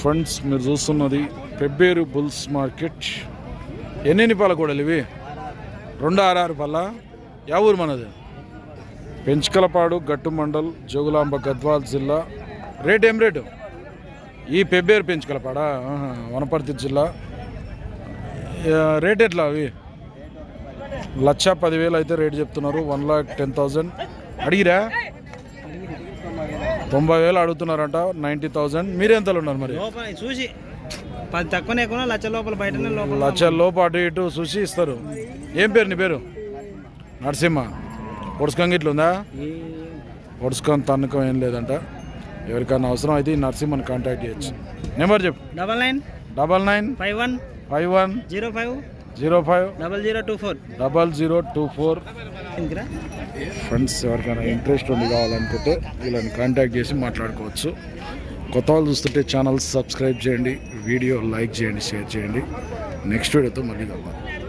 Friends మీరు చూస్తున్నది Pebbair bulls market. ఎన్నెన్ని పాల కూడలు ఇవి? రెండు ఆరు పళ్ళ యా ఊరు మనది? పెంచుకలపాడు గట్టు మండల్ జోగులాంబ గద్వాల్ జిల్లా. రేట్ ఏం రేటు? ఈ పెబ్బేరు పెంచుకలపాడా? వనపర్తి జిల్లా. రేట్ ఎట్లా అవి? లక్ష పదివేలు అయితే రేట్ చెప్తున్నారు. One lakh ten thousand. అడిగిరా? తొంభై వేలు అడుగుతున్నారంట నైంటీ థౌజండ్. మీరెంతలో ఉన్నారు మరి? లోపల చూసి పది తక్కువనే లక్ష లోపల లోపల లక్ష లోపు అటు ఇటు చూసి ఇస్తారు. ఏం పేరు నీ పేరు? నరసింహ. పొడుచుకంగి ఇట్లా ఉందా? ఈ పొడుచుకొని తన్నుకం ఏం లేదంట. ఎవరికైనా అవసరం అయితే నరసింహని కాంటాక్ట్ చేయొచ్చు. నెంబర్ చెప్పు. Double nine. Double nine. Five one. Five one. Zero five. Zero five. Double zero two four. Double zero two four. Friends ఎవరికైనా ఇంట్రెస్ట్ ఉంది కావాలనుకుంటే వీళ్ళని కాంటాక్ట్ చేసి మాట్లాడుకోవచ్చు. కొత్త వాళ్ళు చూస్తుంటే ఛానల్ సబ్స్క్రైబ్ చేయండి వీడియో లైక్ చేయండి షేర్ చేయండి. నెక్స్ట్ వీడియోతో మళ్ళీ కలవాలి